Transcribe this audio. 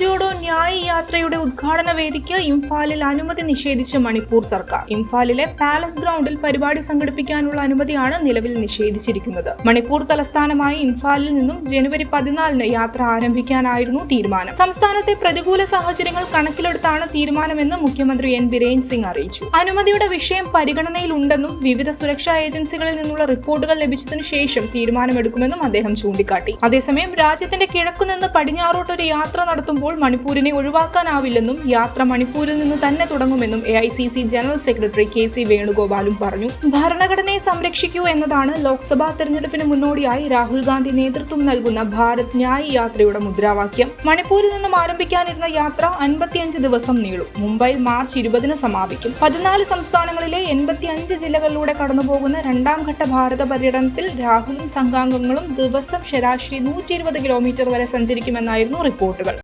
ജോഡോ ന്യായ് യാത്രയുടെ ഉദ്ഘാടന വേദിക്ക് ഇംഫാലിൽ അനുമതി നിഷേധിച്ച് മണിപ്പൂർ സർക്കാർ. ഇംഫാലിലെ പാലസ് ഗ്രൗണ്ടിൽ പരിപാടി സംഘടിപ്പിക്കാനുള്ള അനുമതിയാണ് നിലവിൽ നിഷേധിച്ചിരിക്കുന്നത്. മണിപ്പൂർ തലസ്ഥാനമായി ഇംഫാലിൽ നിന്നും ജനുവരി പതിനാലിന് യാത്ര ആരംഭിക്കാനായിരുന്നു തീരുമാനം. സംസ്ഥാനത്തെ പ്രതികൂല സാഹചര്യങ്ങൾ കണക്കിലെടുത്താണ് തീരുമാനമെന്ന് മുഖ്യമന്ത്രി എൻ. ബിരേൻ സിംഗ് അറിയിച്ചു. അനുമതിയുടെ വിഷയം പരിഗണനയിലുണ്ടെന്നും വിവിധ സുരക്ഷാ ഏജൻസികളിൽ നിന്നുള്ള റിപ്പോർട്ടുകൾ ലഭിച്ചതിനു ശേഷം തീരുമാനമെടുക്കുമെന്നും അദ്ദേഹം ചൂണ്ടിക്കാട്ടി. അതേസമയം രാജ്യത്തിന്റെ കിഴക്കുനിന്ന് പടിഞ്ഞാറോട്ടൊരു യാത്ര നടത്തുമ്പോൾ മണിപ്പൂരിനെ ഒഴിവാക്കാനാവില്ലെന്നും യാത്ര മണിപ്പൂരിൽ നിന്ന് തന്നെ തുടങ്ങുമെന്നും A I C C general secretary K C വേണുഗോപാലും പറഞ്ഞു. ഭരണഘടനയെ സംരക്ഷിക്കൂ എന്നതാണ് ലോക്സഭാ തെരഞ്ഞെടുപ്പിന് മുന്നോടിയായി രാഹുൽ ഗാന്ധി നേതൃത്വം നൽകുന്ന ഭാരത് ന്യായ് യാത്രയുടെ മുദ്രാവാക്യം. മണിപ്പൂരിൽ നിന്നും ആരംഭിക്കാനിരുന്ന യാത്ര അൻപത്തിയഞ്ച് ദിവസം നീളും. മുംബൈ മാർച്ച് ഇരുപതിന് സമാപിക്കും. പതിനാല് സംസ്ഥാനങ്ങളിലെ എൺപത്തിയഞ്ച് ജില്ലകളിലൂടെ കടന്നുപോകുന്ന രണ്ടാം ഘട്ട ഭാരത പര്യടനത്തിൽ രാഹുലും സംഘാംഗങ്ങളും ദിവസം ശരാശരി നൂറ്റി ഇരുപത് കിലോമീറ്റർ വരെ സഞ്ചരിക്കുമെന്നായിരുന്നു റിപ്പോർട്ടുകൾ.